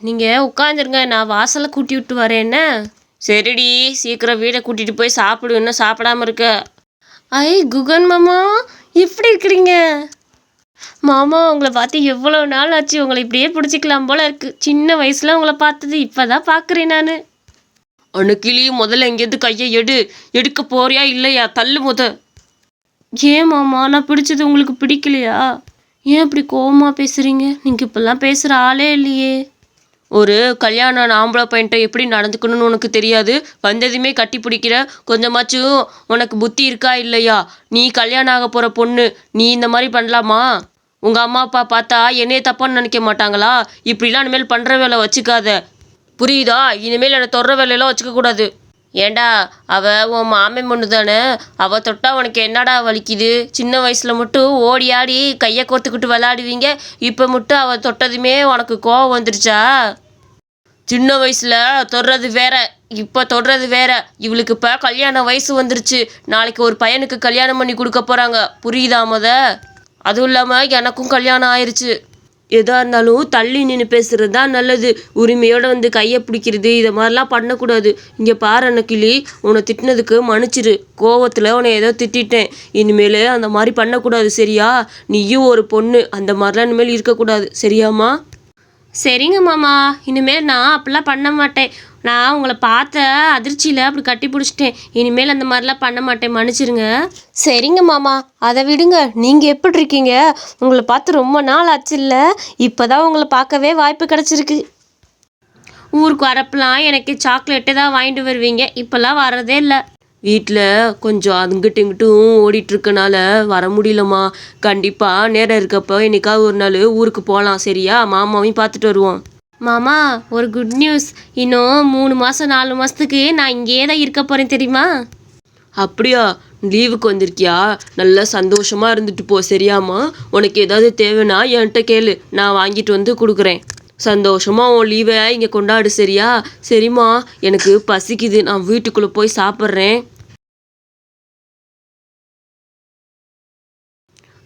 நீங்கள் உட்காந்துருங்க நான் வாசலை கூட்டி விட்டு வரேன் என்ன? சரிடி சீக்கிரம் வீடை கூட்டிகிட்டு போய் சாப்பிடு இன்னும் சாப்பிடாம இருக்க. ஐ குகன் மாமா எப்படி இருக்கிறீங்க? மாமா உங்களை பார்த்து எவ்வளோ நாள் ஆச்சு உங்களை இப்படியே பிடிச்சிக்கலாம் போல இருக்கு. சின்ன வயசுல உங்களை பார்த்தது இப்போதான் பார்க்குறேன் நான். அணுக்கிளி முதல்ல எங்கேருந்து கையை எடு. எடுக்க போறியா இல்லையா? தள்ளு முத. ஏன் மாமா நான் பிடிச்சது உங்களுக்கு பிடிக்கலையா? ஏன் இப்படி கோவமா பேசுறீங்க? நீங்க இப்பெல்லாம் பேசுற ஆளே இல்லையே. ஒரு கல்யாணம் ஆம்பளை பையன்ட்ட எப்படி நடந்துக்கணும்னு உனக்கு தெரியாது? வந்ததுமே கட்டி பிடிக்கிற கொஞ்சமாச்சும் உனக்கு புத்தி இருக்கா இல்லையா? நீ கல்யாணம் ஆக போகிற பொண்ணு நீ இந்த மாதிரி பண்ணலாமா? உங்கள் அம்மா அப்பா பார்த்தா என்னைய தப்பான்னு நினைக்க மாட்டாங்களா? இப்படிலாம் இனிமேல் பண்ணுற வேலை வச்சுக்காத. புரியுதா? இனிமேல் என்னை தொடுற வேலையெல்லாம் வச்சுக்க ஏன்டா ஏண்டா உன் மாமன் பொண்ணு தானே அவள் தொட்டால் உனக்கு என்னடா வலிக்குது? சின்ன வயசில் மட்டும் ஓடி ஆடி கையை கோர்த்துக்கிட்டு விளாடுவீங்க இப்போ மட்டும் அவள் தொட்டதுமே உனக்கு கோவம் வந்துருச்சா? சின்ன வயசில் தொடுறது வேற இப்போ தொடுறது வேற. இவளுக்கு இப்போ கல்யாண வயசு வந்துருச்சு. நாளைக்கு ஒரு பையனுக்கு கல்யாணம் பண்ணி கொடுக்க போகிறாங்க புரியுதா முத? அதுவும் இல்லாமல் எனக்கும் கல்யாணம் ஆயிடுச்சு எதாக இருந்தாலும் தள்ளி நின்று பேசுறது தான் நல்லது. உரிமையோடு வந்து கையை பிடிக்கிறது இதை மாதிரிலாம் பண்ணக்கூடாது. இங்கே பாரு அன்னக்கிளி உன்னை திட்டினதுக்கு மன்னிச்சிரு. கோவத்தில் உன்னை ஏதோ திட்டிட்டேன். இனிமேல் அந்த மாதிரி பண்ணக்கூடாது சரியா? நீயும் ஒரு பொண்ணு அந்த மாதிரிலாம் இனிமேல் இருக்கக்கூடாது சரியாம்மா? சரிங்க மாமா. இனிமேல் நான் அப்படிலாம் பண்ண மாட்டேன். நான் உங்களை பார்த்த அதிர்ச்சியில் அப்படி கட்டி பிடிச்சிட்டேன். இனிமேல் அந்த மாதிரிலாம் பண்ண மாட்டேன். மன்னிச்சிருங்க. சரிங்க மாமா. அதை விடுங்க. நீங்கள் எப்படி இருக்கீங்க? உங்களை பார்த்து ரொம்ப நாள் ஆச்சு இல்லை இப்போ தான் உங்களை பார்க்கவே வாய்ப்பு கிடச்சிருக்கு. ஊருக்கு வரப்பெல்லாம் எனக்கு சாக்லேட்டு தான் வாங்கிட்டு வருவீங்க. இப்போல்லாம் வரதே இல்லை. வீட்டில் கொஞ்சம் அங்கிட்டும் இங்கிட்டும் ஓடிட்டு இருக்கனால வர முடியலம்மா. கண்டிப்பாக நேரம் இருக்கப்போ என்னைக்காவது ஒரு நாள் ஊருக்கு போகலாம் சரியா? மாமாவையும் பார்த்துட்டு வருவோம். மாமா ஒரு குட் நியூஸ் இன்னும் மூணு மாதம் நாலு மாதத்துக்கு நான் இங்கேயே தான் இருக்க போகிறேன் தெரியுமா? அப்படியா? லீவுக்கு வந்திருக்கியா? நல்லா சந்தோஷமாக இருந்துட்டு போ சரியாம்மா? உனக்கு ஏதாவது தேவைன்னா என்கிட்ட கேளு. நான் வாங்கிட்டு வந்து கொடுக்குறேன். சந்தோஷமாக உன் லீவை இங்கே கொண்டாடு சரியா? சரிம்மா. எனக்கு பசிக்குது. நான் வீட்டுக்குள்ளே போய் சாப்பிட்றேன்.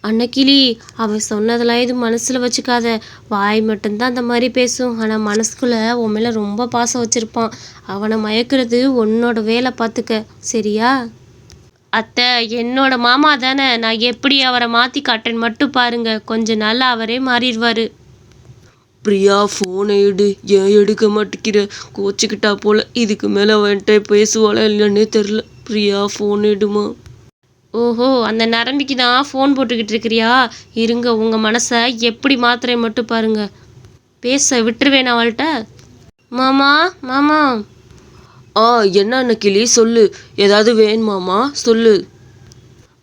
அன்னக்கிளி அவன் சொன்னதெல்லாம் எதுவும் மனசில் வச்சுக்காத. வாய் மட்டும்தான் அந்த மாதிரி பேசும். ஆனால் மனசுக்குள்ளே உன் மேலே ரொம்ப பாசம் வச்சுருப்பான். அவனை மயக்கிறது உன்னோட வேலை பார்த்துக்க சரியா? அத்தை என்னோட மாமா தானே. நான் எப்படி அவரை மாற்றி காட்டேன்னு மட்டும் பாருங்க. கொஞ்ச நாளில் அவரே மாறிடுவார். பிரியா ஃபோனை எடு. ஏன் எடுக்க மாட்டேங்கிற? கோச்சிக்கிட்டா போல. இதுக்கு மேலே வந்துட்டு பேசுவாளா இல்லைன்னே தெரில பிரியா ஃபோன் எடுமா? ஓஹோ அந்த நரம்பிக்கு தான் ஃபோன் போட்டுக்கிட்டு இருக்கிறியா? இருங்க உங்கள் மனசை எப்படி மாத்திரை மட்டும் பாருங்க. பேச விட்டுருவேன் அவள்கிட்ட. மாமா மாமா. ஆ என்ன கிளி சொல்லு. ஏதாவது வேணுமாமா சொல்லு.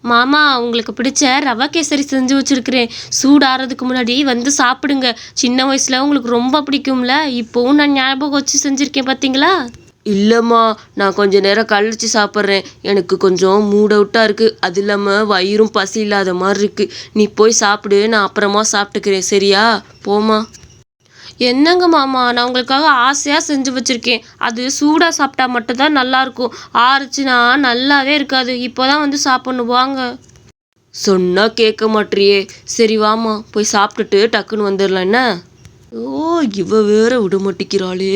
மாமா உங்களுக்கு பிடிச்ச ரவா கேசரி செஞ்சு வச்சிருக்கிறேன். சூடாறதுக்கு முன்னாடி வந்து சாப்பிடுங்க. சின்ன வயசுல உங்களுக்கு ரொம்ப பிடிக்கும்ல. இப்போவும் நான் ஞாபகம் வச்சு செஞ்சிருக்கேன் பார்த்தீங்களா இல்லைம்மா நான் கொஞ்ச நேரம் கழிச்சு சாப்பிட்றேன். எனக்கு கொஞ்சம் மூட் அவுட்டாக இருக்குது அது இல்லாமல் வயிறும் பசி இல்லாத மாதிரி இருக்குது நீ போய் சாப்பிடு நான் அப்புறமா சாப்பிட்டுக்கிறேன். சரியா? போம்மா. என்னங்க மாமா நான் உங்களுக்காக ஆசையாக செஞ்சு வச்சுருக்கேன். அது சூடாக சாப்பிட்டா மட்டும்தான் நல்லாயிருக்கும். ஆறுச்சுன்னா நல்லாவே இருக்காது. இப்போ தான் வந்து சாப்பிட்ணும். வாங்க. சொன்னால் கேட்க மாட்டியே. சரி வாமா போய் சாப்பிட்டுட்டு டக்குன்னு வந்துடலாம். என்ன? ஓ இவ வேற விட மாட்டேங்கிறாளே